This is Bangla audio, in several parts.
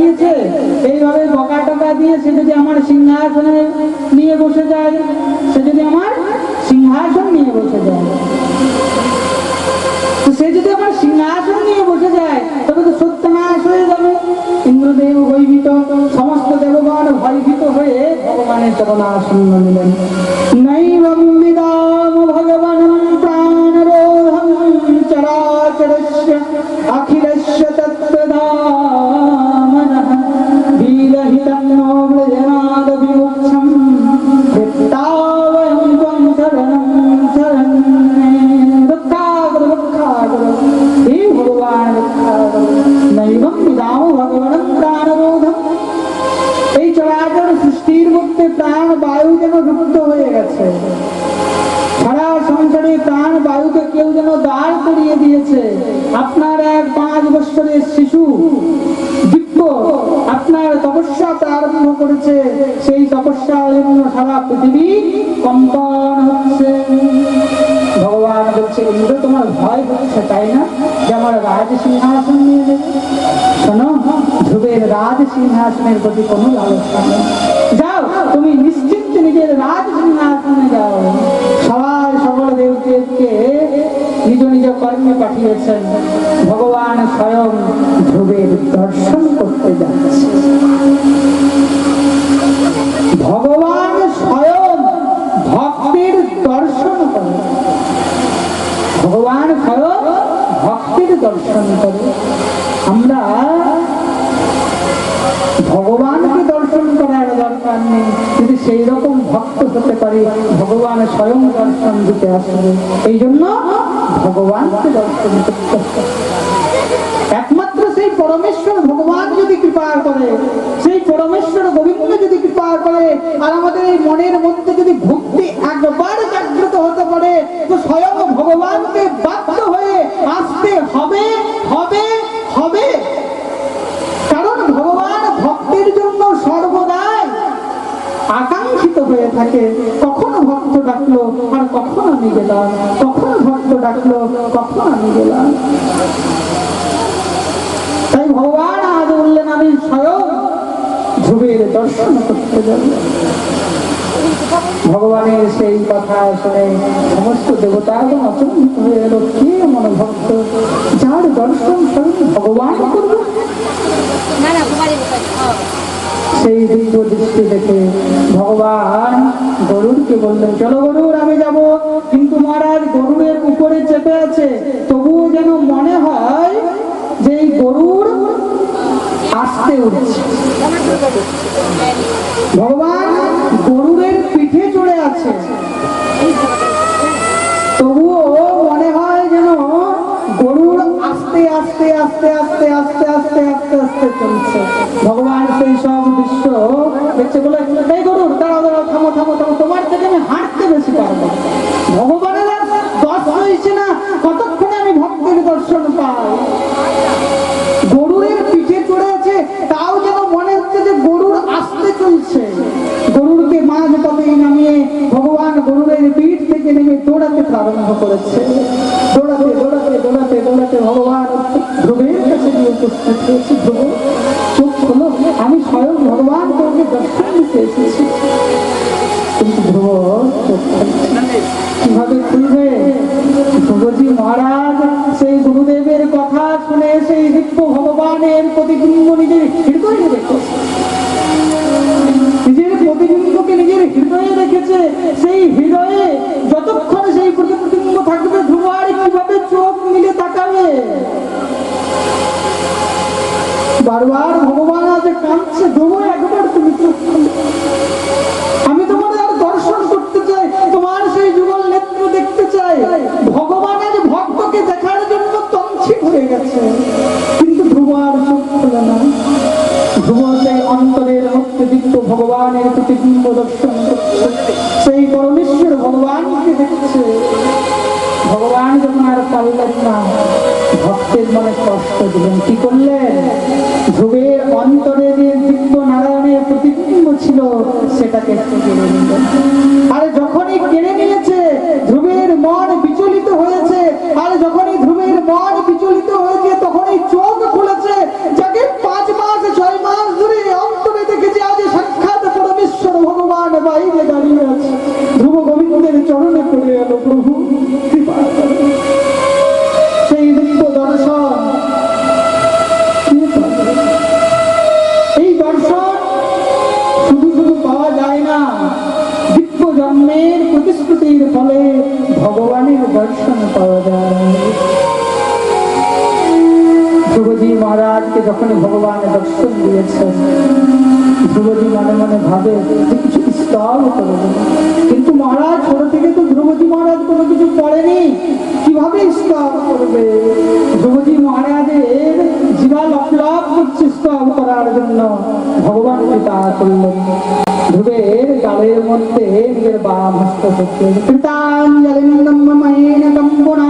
পাঠিয়েছে এইভাবে বকা টকা দিয়ে সে যদি আমার সিংহাসনে নিয়ে বসে যায়, সে যদি আমার সিংহাসন নিয়ে বসে যায়। সে যদি আমার সিংহাসন নিয়ে বসে যায়, তবে তো সত্যনাশ হয়ে যাবে। ইন্দ্রদেব ভয়ভীত, সমস্ত দেবগণ ভয়ভীত হয়ে ভগবানের চরণাসন্ন নিলেন। নৈবম নৈবম বিদাম ভগবান প্রাণরোধম এই চরাচর সৃষ্টির মধ্যে প্রাণ বায়ু যেন যুক্ত হয়ে গেছে সারা সংসারে প্রাণ বায়ুকে কেউ যেন দাঁড় করিয়ে দিয়েছে আপনার এক পাঁচ বছরের শিশু প্রারম্ভ করেছে সেই তপস্যার জন্য সারা পৃথিবী, কম্পন হচ্ছে। ভগবান বলছে, ইন্দ্র, তোমার ভয় হচ্ছে, তাই না? যে আমার রাজ সিংহাসন নিয়ে নেবে। শোনো, ধ্রুবের রাজ সিংহাসনের প্রতি কোনো লালসা নেই। যাও, তুমি দর্শন করে। আমরা ভগবানকে দর্শন করার দরকার নেই। যদি সেই রকম ভক্ত হতে পারি, ভগবান স্বয়ং দর্শন দিতে আসবে। এই জন্য ভগবানকে দর্শন করতে একমাত্র সেই পরমেশ্বর ভগবান যদি কৃপা করে, সেই পরমেশ্বর গোবিন্দ যদি কৃপা করে, আর আমাদের এই মনের মধ্যে যদি ভক্তি একবার জাগ্রত হতে পারে, তো স্বয়ং ভগবানকে আসতে হবে হবে হবে। কারণ ভগবান ভক্তের জন্য সর্বদাই আকাঙ্ক্ষিত হয়ে থাকে। কখন ভক্ত ডাকলো, আর কখন আমি গেলাম? কখন ভক্ত ডাকলো, কখন আমি গেলাম? তাই ভগবান আজ বললেন, আমি স্বয়ং ধ্রুবের দর্শন করতে যাব। ভগবানের সেই কথা শুনে সমস্ত দেবতাগণ অচম্বিত হয়ে এলো কে মনোভক্ত? যার দর্শন স্বয়ং ভগবান করবে। না সেই দিব্য দৃষ্টি দেখে ভগবান গরুরকে বললেন চলো গরুর আমি যাব। কিন্তু মহারাজ গরুরের উপরে চেপে আছে। তবুও যেন মনে হয় যে এই গরুর আসতে উঠছে। আস্তে আস্তে আস্তে আস্তে আস্তে চলছে। ভগবান সেই সব দৃশ্য দেখছে বলে, এই গরুর, দাঁড়াও দাঁড়াও, থামো থামো থামো, তোমার থেকে আমি হাঁটতে বেশি পারব ভগবানের আর দশ হয়েছে না, কতক্ষণে আমি ভক্তের দর্শন পাই? পিঠে চড়ে আছে, তাও যেন মনে হচ্ছে যে গরুর আসতে চলছে। গরুরকে মাঝ পথে নামিয়ে ভগবান গরুরের পিঠ থেকে নেমে দৌড়াতে প্রারম্ভ করেছে। দৌড়াতে দৌড়াতে দৌড়াতে দৌড়াতে ভগবান ধ্রুবের গিয়ে উপস্থিত চোখ খোলো আমি স্বয়ং ভগবান তোমাকে দর্শন দিতে এসেছি। কীভাবে খুলবে? ধ্রুবজি মহারাজ, সেই গুরুদেবের কথা শুনে সেই দিব্য ভগবানের প্রতিবিম্ব নিজের হৃদয়ে রেখেছে। নিজের প্রতিবিম্বকে নিজের হৃদয়ে রেখেছে। সেই হৃদয়ে বারবার ভগবান আজ কাঁদছে ধ্রুব একবার তুমি আমি তোমার আর দর্শন করতে চাই, তোমার সেই যুগল নেত্র দেখতে চাই। ভগবানের ভক্তকে দেখার জন্য তঞ্চি হয়ে গেছে। কিন্তু ধ্রুব আর চোখ খোলে না। ধ্রুব সেই অন্তরের মধ্যে ভগবানের প্রতিবিম্ব দর্শন করছে। সেই পরমেশ্বর ভগবানকে দেখছে। ভগবান যখন আর পারলেন না ভক্তের মনে কষ্ট দিলেন, কি করলেন? ধ্রুবের অন্তরে যে দিব্য নারায়ণের প্রতিবিম্ব ছিল, সেটাকে একটু কেড়ে নিলেন। মহারাজকে যখন ভগবান দর্শন দিয়েছেন ধ্রুবজি মনে মনে ভাবে কিছু স্তব করবে কিন্তু মহারাজ, ছোট থেকে তো ধ্রুবজি মহারাজ কোনো কিছু পড়েনি কীভাবে স্তব করবে? ধ্রুবজি মহারাজের জীবা লপ করছে স্তব করার জন্য ভগবান পিতা করলেন। ধ্রুবের গালের মধ্যে নিজের বাম হস্ত করছে কৃতাঞ্জলিন্দম মমেন কম্পনা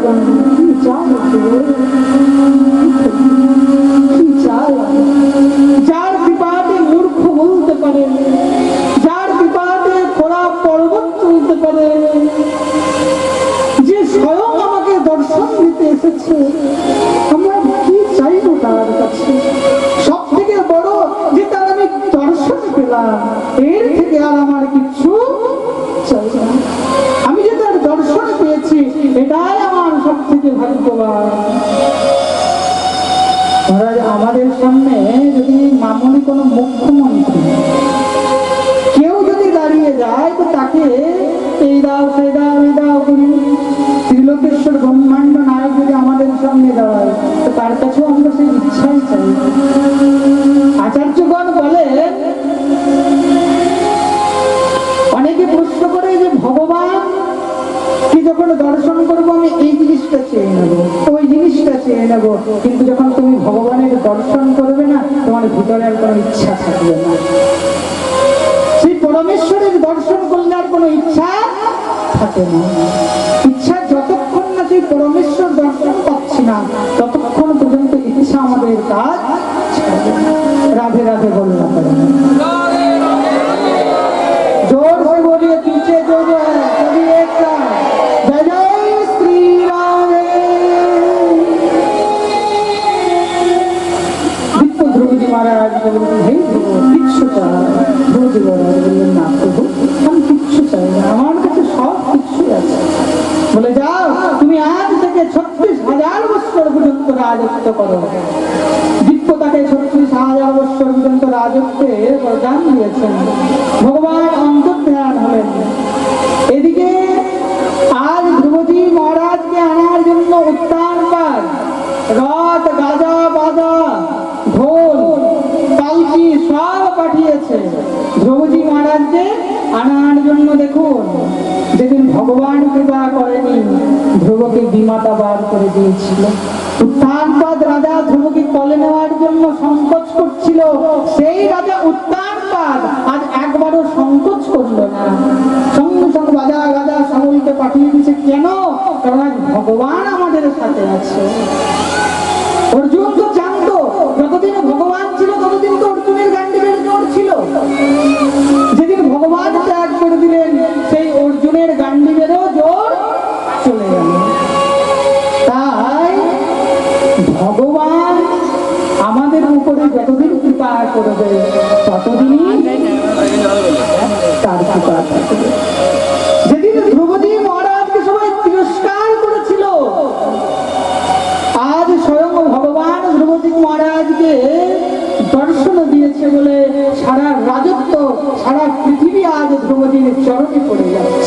জিজ্ঞাসা করেন, কি চাই কি আমাদের সামনে যদি মামুলি কোনো মুখ্যমন্ত্রী কেউ যদি দাঁড়িয়ে যায়, তো তাকে এই দাও, সেই দাও, এই দাও করি। ত্রিলোকেশ্বর ব্রহ্মাণ্ড নায়ক যদি আমাদের সামনে দাঁড়ায়, তো তার কাছেও আমরা সেই ইচ্ছাই চাই। আচার্যগণ বলে কি যখন দর্শন করব, আমি এই জিনিসটা চেয়ে নেব, ওই জিনিসটা চেয়ে নেব। কিন্তু যখন তুমি ভগবানের দর্শন করবে না, তোমার ভিতরে আর কোনো ইচ্ছা থাকবে না। সেই পরমেশ্বরের দর্শন করলে আর কোনো ইচ্ছা থাকে না। ইচ্ছা যতক্ষণ না সেই পরমেশ্বর দর্শন পাচ্ছি না, ততক্ষণ পর্যন্ত ইচ্ছা আমাদের কাজ রাধে রাধে বললাম বলে যাও তুমি ছত্রিশ হাজার বছর পর্যন্ত করো ছত্রিশ হাজার বছর পর্যন্ত রাজত্বে ভগবান অন্তর্ধান ধ্রুবকে বিমাতা বার করে দিয়েছিল। উত্থানপাদ রাজা ধ্রুবকে কলে নেওয়ার জন্য সংকোচ করছিল। সেই রাজা উত্থানপাদ আজ একবারও সংকোচ করল না। সঙ্গে সঙ্গে রাজা রাজা সকলকে পাঠিয়ে দিয়েছে, কেন? কারণ ভগবান আমাদের সাথে আছে। অর্জুন তো জানতো যতদিন ভগবান ছিল ততদিন তো অর্জুনের গান্ডিবের জোর ছিল যেদিন ভগবান ত্যাগ করে দিলেন সেই অর্জুনের গান্ডিবেরও জোর চলে গেল তাই ভগবান আমাদের উপরে যতদিন কৃপা করবে ততদিনই তার কৃপা যেদিন ধ্রুবদী মহারাজকে সবাই তিরস্কার করেছিল, আজ স্বয়ং ভগবান ধ্রুবদী মহারাজকে দর্শন দিয়েছে বলে সারা রাজত্ব, সারা পৃথিবী আজ ধ্রুবদীর চরণে পড়ে যাচ্ছে